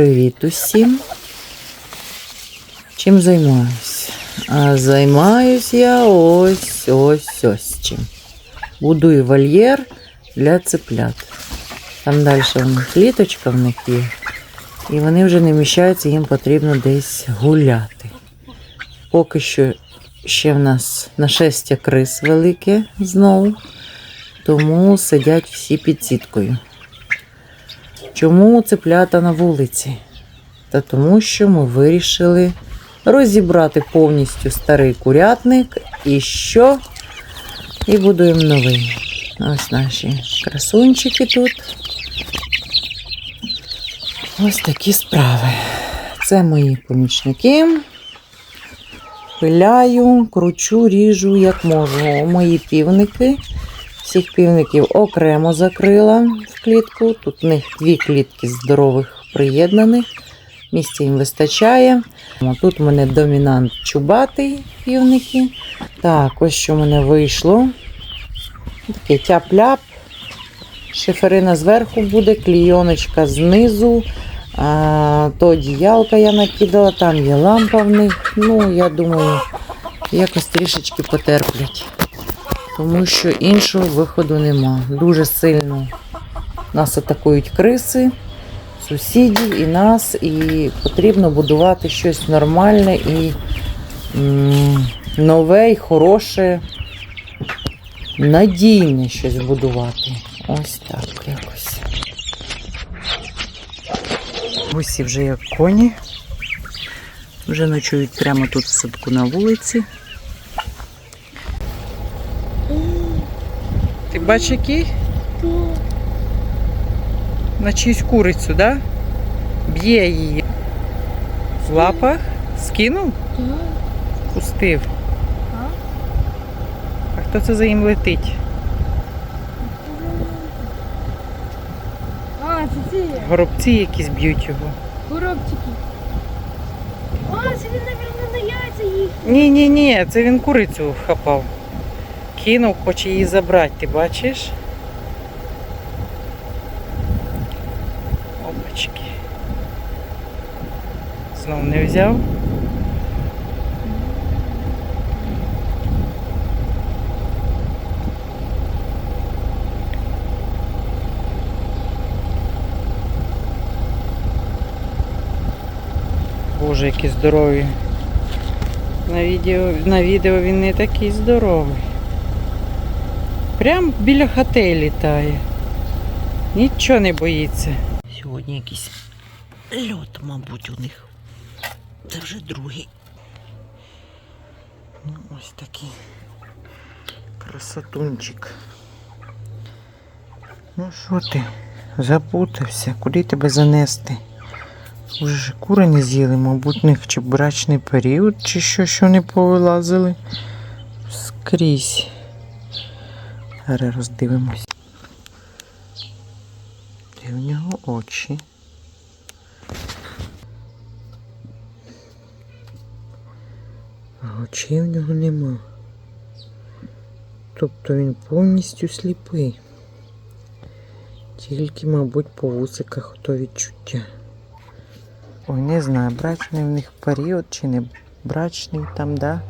привіт усім. Чим займаюсь? А займаюсь я ось ось ось чим. Будую вольєр для цеплят. Там далі у них кліточка в них є. І вони вже не вміщаються, їм потрібно десь гуляти. Поки що ще в нас нашестя крис велике знову, тому сидять всі під сіткою. Чому цеплята на вулиці? Та тому, що ми вирішили розібрати повністю старий курятник і що? І будуємо новий. Ось наші красунчики тут. Ось такі справи. Це мої помічники. Пиляю, кручу, ріжу, як можу. Мої півники. Всіх півників окремо закрила в клітку. Тут в них дві клітки здорових приєднаних. Місця їм вистачає. Тут у мене домінант чубатий півники. Так, ось що в мене вийшло. Таке тяп-ляп. Шиферина зверху буде, клійоночка знизу. А, то одіялка я накидала, там є лампа в них. Ну, я думаю, якось трішечки потерплять. Тому що іншого виходу нема. Дуже сильно нас атакують криси, сусідів і нас, і потрібно будувати щось нормальне і нове, і хороше, надійне щось будувати. Ось так якось. Гусі вже як коні. Вже ночують прямо тут в садку на вулиці. Бачиш який? На чиюсь курицю, да? Б'є її. В лапах? Скинув? Пустив. А хто це за ним летить? А, це ці Горобці якісь б'ють його. коробчики. А, це він, мабуть, на яйця їх. Ні, ні, ні, це він курицю хапав. Кинув, хоче її забрати, ти бачиш? Опачки. Знов не взяв. Боже, які здорові. На відео, на відео він не такий здоровий. Прям біля хати літає. Нічого не боїться. Сьогодні якийсь льот, мабуть, у них. Це вже другий. Ну, ось такий красотунчик. Ну що ти? Запутався, куди тебе занести? Уже кури не з'їли, мабуть, них чи брачний період, чи що, що не повилазили. Скрізь. Роздивимось. Де в нього очі? А очей в нього нема. Тобто він повністю сліпий. Тільки, мабуть, по вусиках то відчуття. Ой, не знаю, брачний в них період чи не брачний там, да?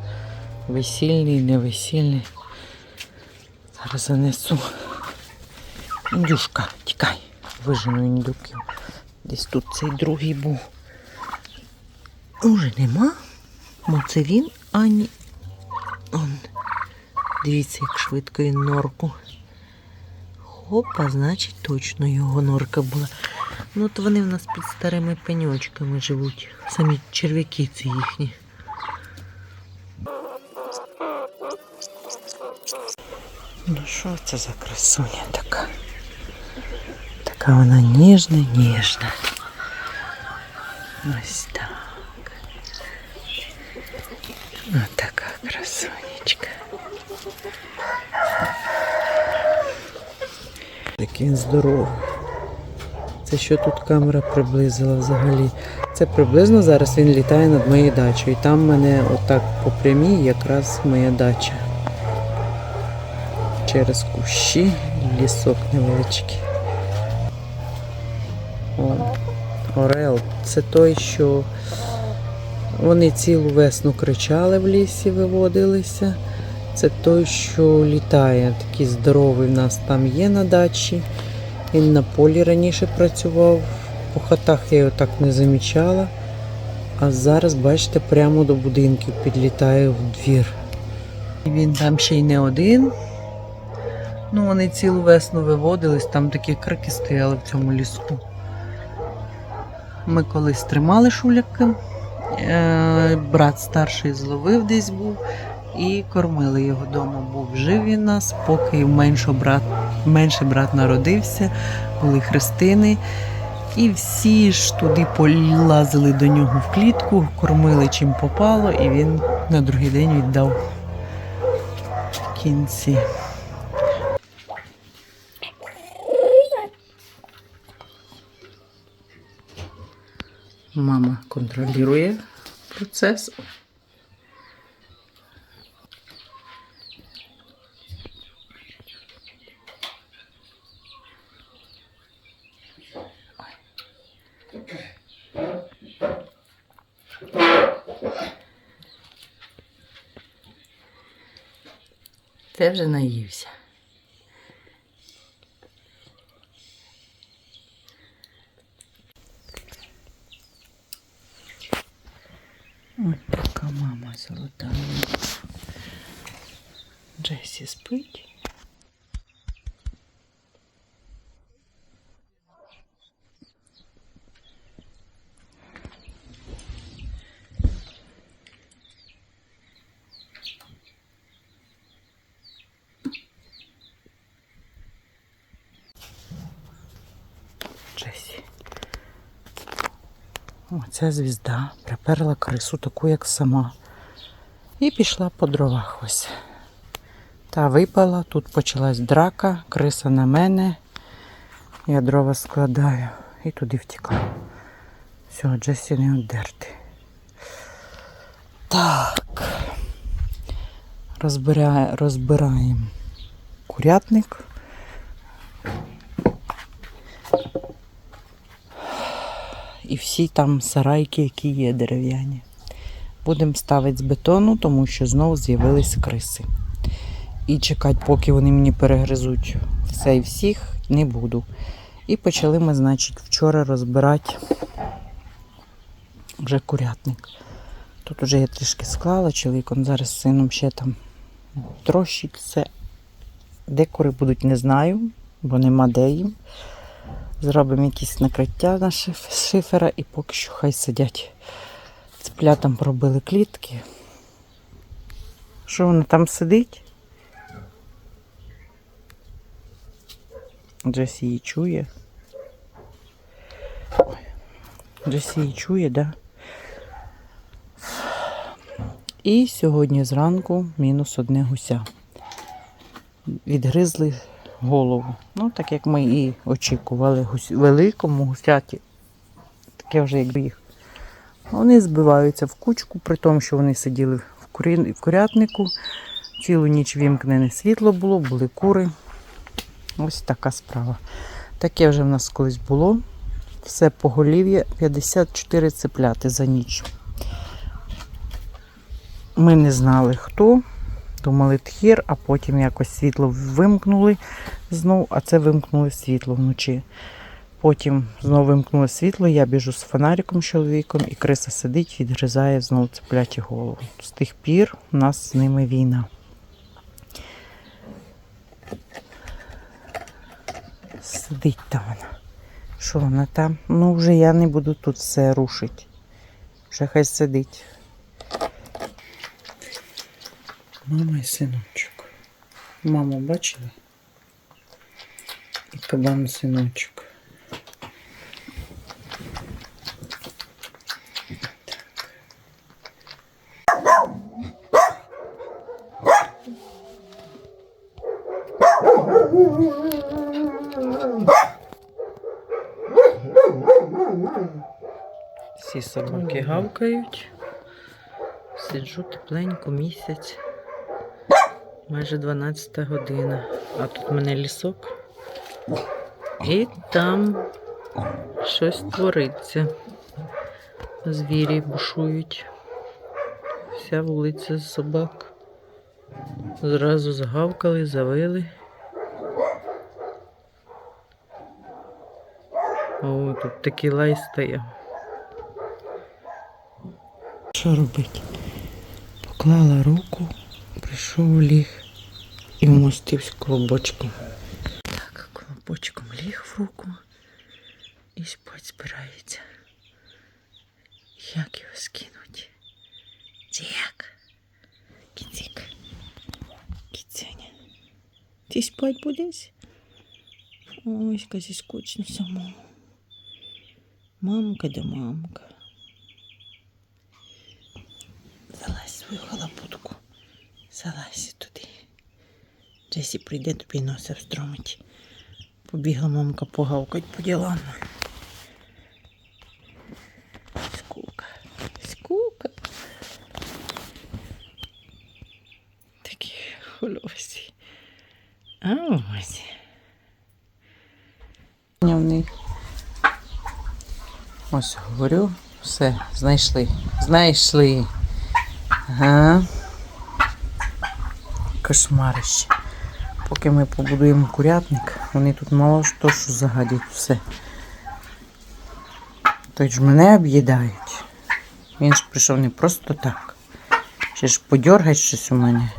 Весільний, не весільний. Зараз занесу. Індюшка, тікай, вижену індюків. Десь тут цей другий був. Уже нема. Мо це він, а ні. Он. Дивіться, як швидко він норку. Хопа, значить, точно його норка була. Ну, от вони в нас під старими пеньочками живуть. Самі черв'яки ці їхні. Ну що це за красуня така? Така вона ніжна, ніжна. Ось так. Ось така красунечка. Такий здоровий. Це що тут камера приблизила взагалі? Це приблизно зараз він літає над моєю дачею. І там в мене отак по прямій якраз моя дача. Через кущі лісок невеличкий. Орел це той, що вони цілу весну кричали в лісі, виводилися. Це той, що літає, такий здоровий в нас там є на дачі. Він на полі раніше працював. По хатах я його так не замічала. А зараз, бачите, прямо до будинків підлітає в двір. Він там ще й не один. Ну, вони цілу весну виводились, там такі крики стояли в цьому ліску. Ми колись тримали шуляки, е, брат старший зловив десь був і кормили його вдома. Був жив він нас, поки менший брат, менший брат народився, були хрестини. І всі ж туди полазили до нього в клітку, кормили чим попало, і він на другий день віддав в кінці. Мама контролює процес. Це вже наївся. Ось така мама золота. Джесі спить. Джесі. О, ця звізда приперла крису таку, як сама. І пішла по дровах ось. Та випала, тут почалась драка, криса на мене. Я дрова складаю і туди втікла. Все, Джесі не одерти. Так. Розбирає, розбираємо курятник. і всі там сарайки, які є дерев'яні. Будемо ставити з бетону, тому що знову з'явились криси. І чекати, поки вони мені перегризуть все і всіх, не буду. І почали ми, значить, вчора розбирати вже курятник. Тут вже я трішки склала, чоловік он зараз з сином ще там трощить все. Де кури будуть, не знаю, бо нема де їм. Зробимо якісь накриття на шиф- шифера і поки що хай сидять. Цеплятам пробили клітки. Що вона там сидить? Джесі її чує. Ой. Джесі її чує, да? І сьогодні зранку мінус одне гуся. Відгризли голову. Ну, так як ми і очікували гусь... великому гусяті. Таке вже якби їх. Вони збиваються в кучку, при тому, що вони сиділи в, курі... в курятнику. Цілу ніч вімкнене світло було, були кури. Ось така справа. Таке вже в нас колись було. Все поголів'я 54 цепляти за ніч. Ми не знали хто. Думали тхір, а потім якось світло вимкнули знову, а це вимкнули світло вночі. Потім знову вимкнули світло, я біжу з фонариком чоловіком, і криса сидить, відгризає знову цепляті голову. З тих пір у нас з ними війна. Сидить там вона. Що вона там? Ну, вже я не буду тут все рушити. Вже хай сидить. Мама і синочок. Маму бачили? І кабан синочок. Всі собаки гавкають. Сиджу тепленько місяць. Майже 12 година. А тут в мене лісок. І там Щось твориться. Звірі бушують. Вся вулиця з собак. Зразу загавкали, завили. О, тут такий лай стояв. Що робить? Поклала руку, прийшов ліг і вмостився колобочком. Так, колобочком ліг в руку і спать збирається. Як його скинуть? Як? Кіцик. Кіцяня. Ти спать будеш? Ось, казі скучно самому. Мамка да мамка. Залазь свою халапутку. Залазь туди. Джесі прийде тобі носа встромить. Побігла мамка погавкать по ділам. Скука. Скука. Такі хольосі. А ось. Вони. Ось говорю, все, знайшли. Знайшли. Ага. Кошмарище. Поки ми побудуємо курятник, вони тут мало що, що загадять все. То ж мене об'їдають. Він ж прийшов не просто так. Ще ж подьоргать щось у мене.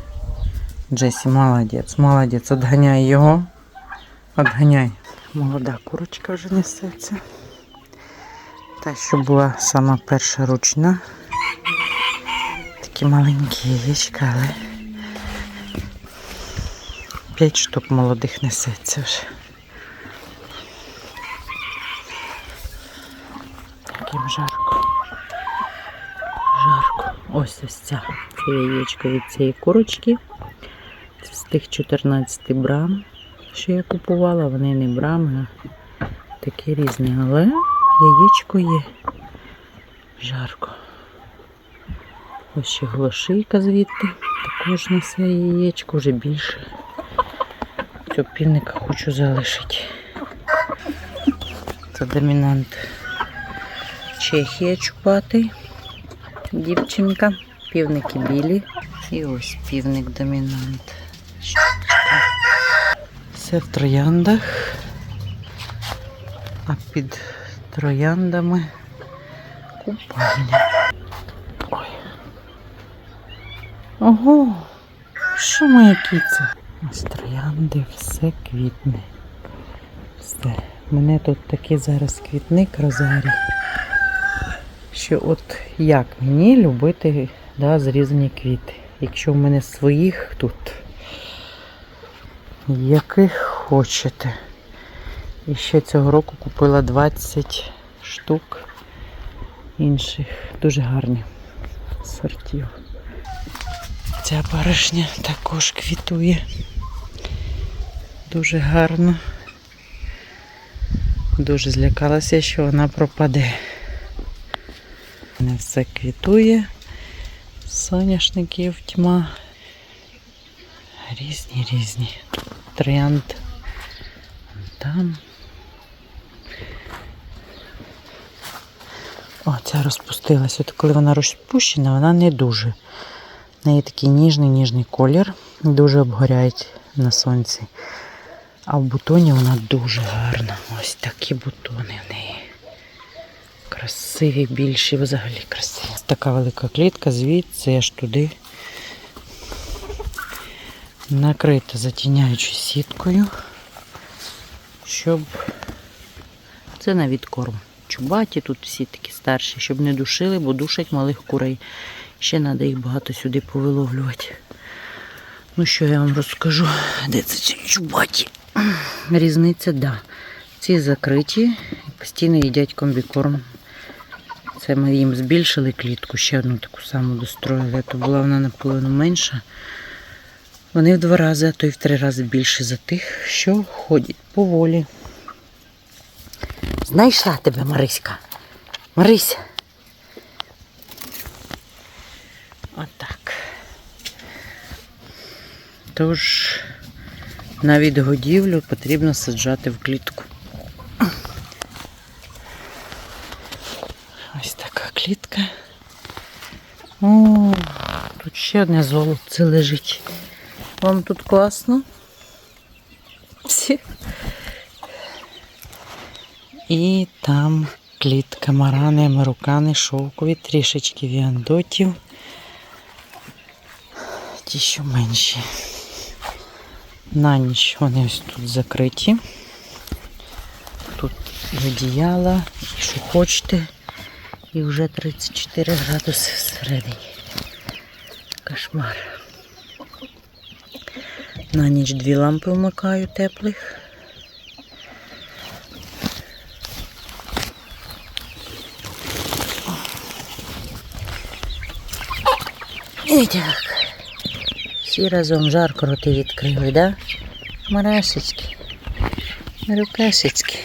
Джесі, молодець, молодець. Отганяй його. Отганяй. Молода курочка вже несеться. Та, що була сама перша ручна. Такі маленькі яєчка, але п'ять штук молодих несеться вже. Яким жарко. Жарко. Ось ось ця. Це яєчко від цієї курочки. Це з тих 14 брам, що я купувала. Вони не брами, а такі різні. Але яєчко є. Жарко. Ось ще глошийка звідти. Також несе яєчко, вже більше. Цього півника хочу залишити. Це домінант Чехія чупатий. Дівчинка. Півники білі. І ось півник домінант. Все в трояндах. А під трояндами купальня. Ой. Ого, що моя кіця? Ось троянди, все квітне. Все. Мене тут такий зараз квітник розарій. Що от як мені любити да, зрізані квіти. Якщо в мене своїх тут, яких хочете. І ще цього року купила 20 штук інших. Дуже гарні сортів. Ця баришня також квітує. Дуже гарно. Дуже злякалася, що вона пропаде. Не все квітує. Соняшників тьма. Різні, різні. Троянд. Там. О, ця розпустилась. От коли вона розпущена, вона не дуже. В неї такий ніжний ніжний колір, дуже обгоряють на сонці. А в бутоні вона дуже гарна. Ось такі бутони в неї. Красиві, більші, взагалі красиві. Така велика клітка, звідси аж туди. Накрита затіняючою сіткою, щоб це на відкорм. Чубаті тут всі такі старші, щоб не душили, бо душать малих курей. Ще треба їх багато сюди повиловлювати. Ну що я вам розкажу? Де це ці чубаті? Різниця, да. Ці закриті постійно їдять комбікорм. Це ми їм збільшили клітку, ще одну таку саму достроїли. То була вона наполовину менша. Вони в два рази, а то й в три рази більше за тих, що ходять поволі. Знайшла тебе, Мариська. Марися. Отак. Тож на відгодівлю потрібно саджати в клітку. Ось така клітка. О, тут ще одне золоце лежить. Вам тут класно? Всі. І там клітка марани, американи, шовкові, трішечки віандотів. Ті, що менші. На ніч вони ось тут закриті. Тут одіяла, і що хочете. І вже 34 градуси всередині. Кошмар. На ніч дві лампи вмикаю теплих. Так. Всі разом жарко роти відкрили, да? Марашечки. Марюкашечки.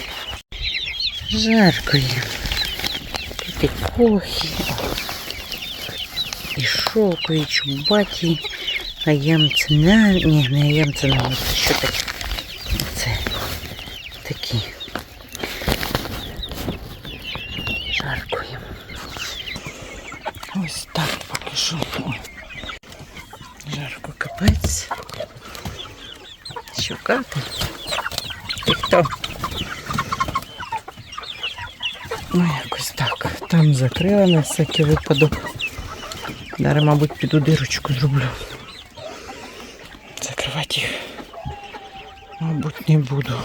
Жарко їм. Тут і кохи. І шовку, і чубаті. А ямцина. Ні, не ямцина, що таке? Це такі. Жарко їм. Ось так поки що. Ой. Жарко капець. Шукати. І хто? Ну, якось так. Там закрила на всякий випадок. Зараз, мабуть, піду дирочку зроблю. Закривати їх. Мабуть, не буду.